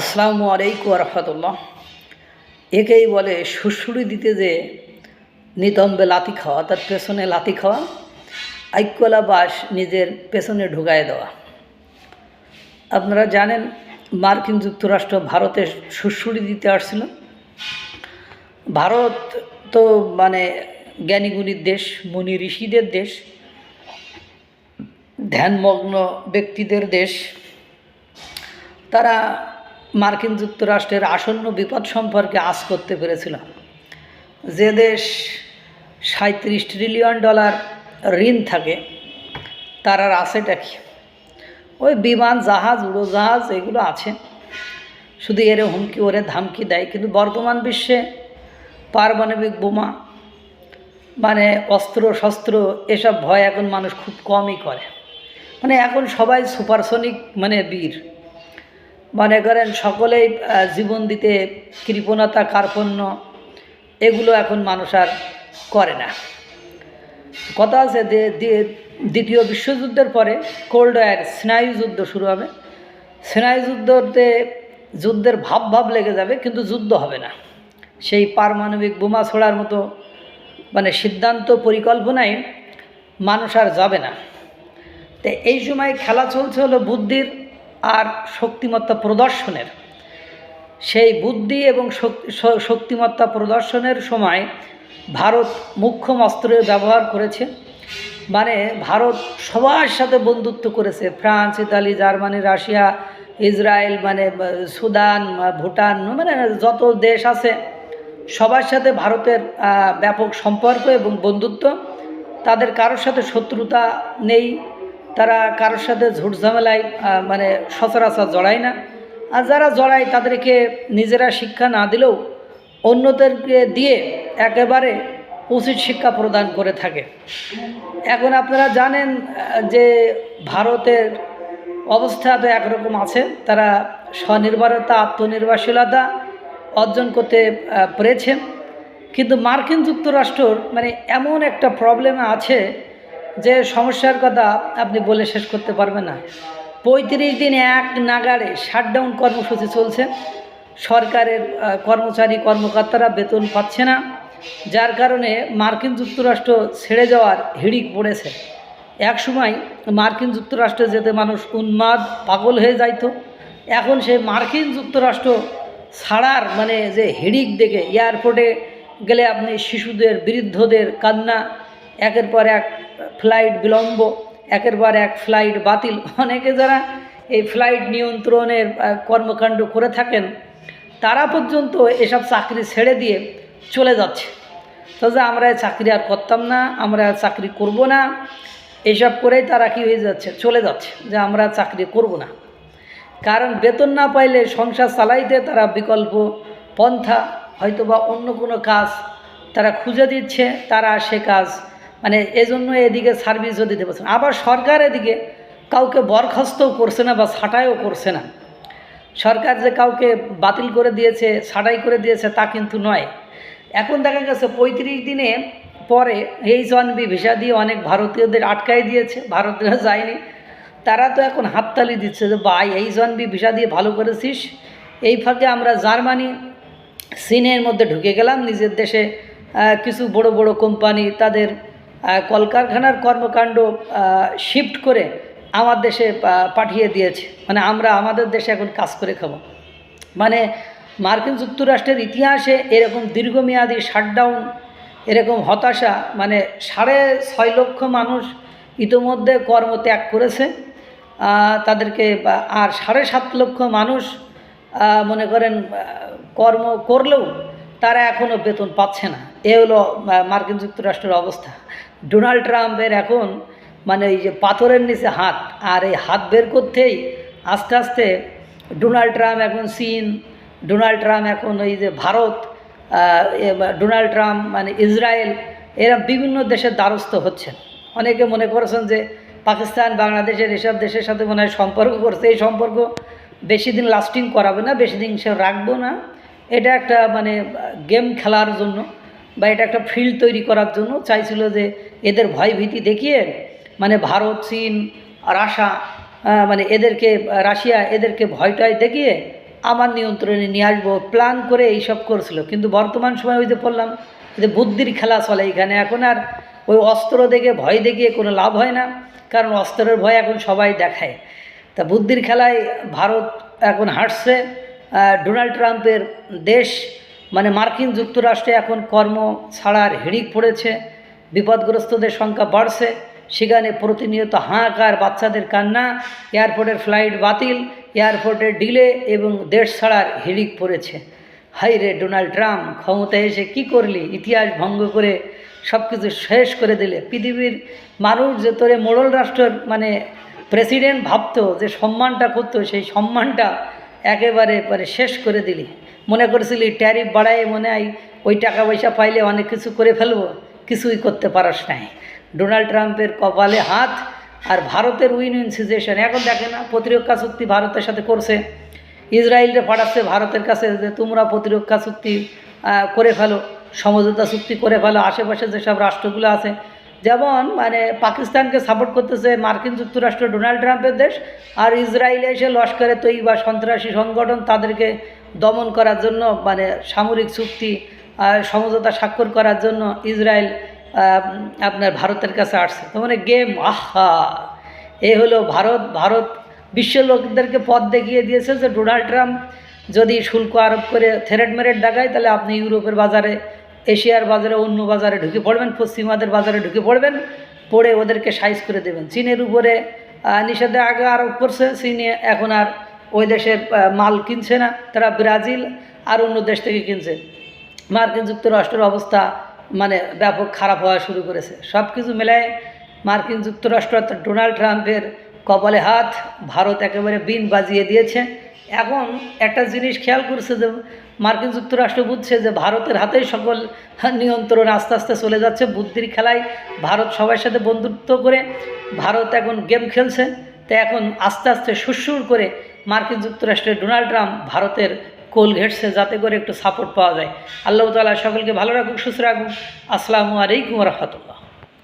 আসসালামু আলাইকুম রহমতুল্লাহ। একেই বলে শ্বশুরি দিতে যে নিতম্বে লাতি খাওয়া, তার পেছনে লাতি খাওয়া, আইকলা বাস নিজের পেছনে ঢুকায় দেওয়া। আপনারা জানেন মার্কিন যুক্তরাষ্ট্র ভারতে শ্বশুরি দিতে আসছিল। ভারত তো মানে জ্ঞানীগুণীর দেশ, মুনি ঋষিদের দেশ, ধ্যানমগ্ন ব্যক্তিদের দেশ। তারা মার্কিন যুক্তরাষ্ট্রের আসন্ন বিপদ সম্পর্কে আশ করতে পেরেছিল। যে দেশ সাঁত্রিশ ট্রিলিয়ন ডলার ঋণ থাকে, তার আর আছেটা কি ওই বিমান, জাহাজ, উড়োজাহাজ, এগুলো আছে। শুধু এরে হুমকি, ওরে ধামকি দেয়। কিন্তু বর্তমান বিশ্বে পারমাণবিক বোমা মানে অস্ত্র শস্ত্র এসব ভয় এখন মানুষ খুব কমই করে। মানে এখন সবাই সুপারসনিক মানে বীর। মনে করেন সকলেই জীবন দিতে কৃপণতা, কার্পণ্য, এগুলো এখন মানুষ আর করে না। কথা আছে দ্বিতীয় বিশ্বযুদ্ধের পরে কোল্ড ওয়ার স্নায়ু যুদ্ধ শুরু হবে। স্নায়ু যুদ্ধতে যুদ্ধের ভাব ভাব লেগে যাবে, কিন্তু যুদ্ধ হবে না। সেই পারমাণবিক বোমা ছোড়ার মতো মানে সিদ্ধান্ত, পরিকল্পনায় মানুষ আর যাবে না। তো এই সময় খেলা চলছে হলো বুদ্ধির আর শক্তিমত্তা প্রদর্শনের। সেই বুদ্ধি এবং শক্তি- শক্তিমত্তা প্রদর্শনের সময় ভারত মুখ্যম অস্ত্রের ব্যবহার করেছে। মানে ভারত সবার সাথে বন্ধুত্ব করেছে। France, Italy, Germany, Russia, Israel মানে সুদান ভুটান মানে যত দেশ আছে, সবার সাথে ভারতের ব্যাপক সম্পর্ক এবং বন্ধুত্ব। তাদের কারোর সাথে শত্রুতা নেই। তারা কারোর সাথে ঝুট ঝামেলায় মানে সচরাচর জড়ায় না। আর যারা জড়ায় তাদেরকে নিজেরা শিক্ষা না দিলেও অন্যদেরকে দিয়ে একেবারে উচিত শিক্ষা প্রদান করে থাকে। এখন আপনারা জানেন যে ভারতের অবস্থা তো একরকম আছে। তারা স্বনির্ভরতা আত্মনির্ভরশীলতা অর্জন করতে আহ, পেরেছে। কিন্তু মার্কিন যুক্তরাষ্ট্র মানে এমন একটা প্রবলেমে আছে যে সমস্যার কথা আপনি বলে শেষ করতে পারবেন না। পঁয়ত্রিশ দিন এক নাগাড়ে শাটডাউন কর্মসূচি চলছে। সরকারের কর্মচারী, কর্মকর্তারা বেতন পাচ্ছে না। যার কারণে মার্কিন যুক্তরাষ্ট্র ছেড়ে যাওয়ার হিড়িক পড়েছে। এক সময় মার্কিন যুক্তরাষ্ট্রে যেতে মানুষ উন্মাদ, পাগল হয়ে যাইতো। এখন সে মার্কিন যুক্তরাষ্ট্র ছাড়ার মানে যে হিড়িক দেখে, এয়ারপোর্টে গেলে আপনি শিশুদের, বৃদ্ধদের কান্না, একের পর এক ফ্লাইট বিলম্ব, একের পর এক ফ্লাইট বাতিল। অনেকে যারা এই ফ্লাইট নিয়ন্ত্রণের কর্মকাণ্ড করে থাকেন, তারা পর্যন্ত এসব চাকরি ছেড়ে দিয়ে চলে যাচ্ছে। তো যে আমরা চাকরি আর করতাম না, আমরা চাকরি করব না এইসব করেই তারা কি হয়ে যাচ্ছে, চলে যাচ্ছে, যে আমরা চাকরি করব না। কারণ বেতন না পাইলে সংসার চালাইতে তারা বিকল্প পন্থা হয়তো বা অন্য কোনো কাজ তারা খুঁজে দিচ্ছে, তারা সে কাজ মানে এজন্য এদিকে সার্ভিসও দিতে পারছে আবার সরকার এদিকে কাউকে বরখাস্তও করছে না বা ছাঁটাইও করছে না। সরকার যে কাউকে বাতিল করে দিয়েছে, ছাঁটাই করে দিয়েছে তা কিন্তু নয়। এখন দেখা গেছে পঁয়ত্রিশ দিনে পরে এইচ ওয়ান বি ভিসা দিয়ে অনেক ভারতীয়দের আটকাই দিয়েছে, ভারতীয়রা যায়নি। তারা তো এখন হাততালি দিচ্ছে যে, ভাই এইচ ওয়ান বি ভিসা দিয়ে ভালো করেছিস। এই ফাঁকে আমরা জার্মানি, চীনের মধ্যে ঢুকে গেলাম। নিজের দেশে কিছু বড় বড় কোম্পানি তাদের কলকারখানার কর্মকাণ্ড শিফট করে আমার দেশে পাঠিয়ে দিয়েছে। মানে আমরা আমাদের দেশে এখন কাজ করে খাব। মানে মার্কিন যুক্তরাষ্ট্রের ইতিহাসে এরকম দীর্ঘমেয়াদী শাটডাউন এরকম হতাশা মানে সাড়ে ছয় লক্ষ মানুষ ইতোমধ্যে কর্মত্যাগ করেছে। তাদেরকে আর সাড়ে সাত লক্ষ মানুষ মনে করেন কর্ম করলেও তারা এখনও বেতন পাচ্ছে না। এ হলো মার্কিন যুক্তরাষ্ট্রের অবস্থা। ডোনাল্ড ট্রাম্পের এখন মানে এই যে পাথরের নিচে হাত, আর এই হাত বের করতেই আস্তে আস্তে ডোনাল্ড ট্রাম্প এখন চীন, ডোনাল্ড ট্রাম্প এখন এই যে ভারত ডোনাল্ড ট্রাম্প মানে ইসরায়েল, এরা বিভিন্ন দেশের দ্বারস্থ হচ্ছেন। অনেকে মনে করেছেন যে পাকিস্তান, বাংলাদেশের এসব দেশের সাথে মনে হয় সম্পর্ক করছে। এই সম্পর্ক বেশি দিন লাস্টিং করাবে না, বেশি দিন সে রাখব না। এটা একটা মানে গেম খেলার জন্য। বা এটা একটা ফিল্ড তৈরি করার জন্য চাইছিল যে এদের ভয়ভীতি দেখিয়ে মানে ভারত, চীন রাশা মানে এদেরকে, রাশিয়া এদেরকে ভয়টায় দেখিয়ে আমার নিয়ন্ত্রণে নিয়ে আসব, প্ল্যান করে এইসব করছিল। কিন্তু বর্তমান সময় ওই যে বললাম যে বুদ্ধির খেলা চলে এখানে। এখন আর ওই অস্ত্র দেখে, ভয় দেখিয়ে কোনো লাভ হয় না, কারণ অস্ত্রের ভয় এখন সবাই দেখায়। তা বুদ্ধির খেলায় ভারত এখন হাঁটছে ডোনাল্ড ট্রাম্পের দেশ মানে মার্কিন যুক্তরাষ্ট্রে এখন কর্ম ছাড়ার হিড়িক পড়েছে, বিপদগ্রস্তদের সংখ্যা বাড়ছে, সেখানে প্রতিনিয়ত হাহাকার, বাচ্চাদের কান্না, এয়ারপোর্টের ফ্লাইট বাতিল, এয়ারপোর্টের ডিলে এবং দেশ ছাড়ার হিড়িক পড়েছে। হাই রে ডোনাল্ড ট্রাম্প, ক্ষমতায় এসে কি করলি? ইতিহাস ভঙ্গ করে সব কিছু শেষ করে দিলে। পৃথিবীর মানুষ যে তোরে মোড়ল রাষ্ট্রের মানে প্রেসিডেন্ট ভাবতো, যে সম্মানটা করতো, সেই সম্মানটা একেবারে মানে শেষ করে দিলি। মনে করেছিলি ট্যারিফ বাড়ায় মনে হয় ওই টাকা পয়সা পাইলে অনেক কিছু করে ফেলব, কিছুই করতে পারস নাই। ডোনাল্ড ট্রাম্পের কপালে হাত আর ভারতের উইন উইন সিচুয়েশন। এখন দেখে না, প্রতিরক্ষা চুক্তি ভারতের সাথে করছে। ইসরায়েলরে পাঠাচ্ছে ভারতের কাছে যে তোমরা প্রতিরক্ষা চুক্তি করে ফেলো, সমঝোতা চুক্তি করে ফেলো, আশেপাশে যেসব রাষ্ট্রগুলো আছে যেমন মানে পাকিস্তানকে সাপোর্ট করতেছে মার্কিন যুক্তরাষ্ট্র ডোনাল্ড ট্রাম্পের দেশ আর ইসরায়েলে এসে লস্করে তৈরি বা সন্ত্রাসী সংগঠন তাদেরকে দমন করার জন্য মানে সামরিক চুক্তি আর সমঝোতা স্বাক্ষর করার জন্য ইসরায়েল আপনার ভারতের কাছে আসছে। তো মানে গেম, আহা! এ হলো ভারত ভারত বিশ্বের লোকদেরকে পথ দেখিয়ে দিয়েছে যে ডোনাল্ড ট্রাম্প যদি শুল্ক আরোপ করে থেরেট মেরেট দেখায় তাহলে আপনি ইউরোপের বাজারে এশিয়ার বাজারে অন্য বাজারে ঢুকে পড়বেন পশ্চিমাদের বাজারে ঢুকে পড়বেন পড়ে ওদেরকে সাইজ করে দেবেন। চীনের উপরে আহ, নিষেধাজ্ঞা আরোপ করছে চীনে এখন আর ওই দেশের মাল কিনছে না তারা ব্রাজিল আর অন্য দেশ থেকে কিনছে। মার্কিন যুক্তরাষ্ট্রের অবস্থা মানে ব্যাপক খারাপ হওয়া শুরু করেছে। সব কিছু মেলায় মার্কিন যুক্তরাষ্ট্র ডোনাল্ড ট্রাম্পের কপালে হাত ভারত একেবারে বিন বাজিয়ে দিয়েছে। এখন একটা জিনিস খেয়াল করছে যে মার্কিন যুক্তরাষ্ট্র বুঝছে যে ভারতের হাতেই সকল নিয়ন্ত্রণ আস্তে আস্তে চলে যাচ্ছে। বুদ্ধির খেলায় ভারত সবার সাথে বন্ধুত্ব করে ভারত এখন গেম খেলছে। তো এখন আস্তে আস্তে সুরসুর করে মার্কিন যুক্তরাষ্ট্রের ডোনাল্ড ট্রাম্প ভারতের কোল ঘেটছে যাতে করে একটু সাপোর্ট পাওয়া যায়। আল্লাহ তালা সকলকে ভালো রাখুক, সুস্থ রাখুক। আসসালামু আলাইকুম রহমতুল্লাহ।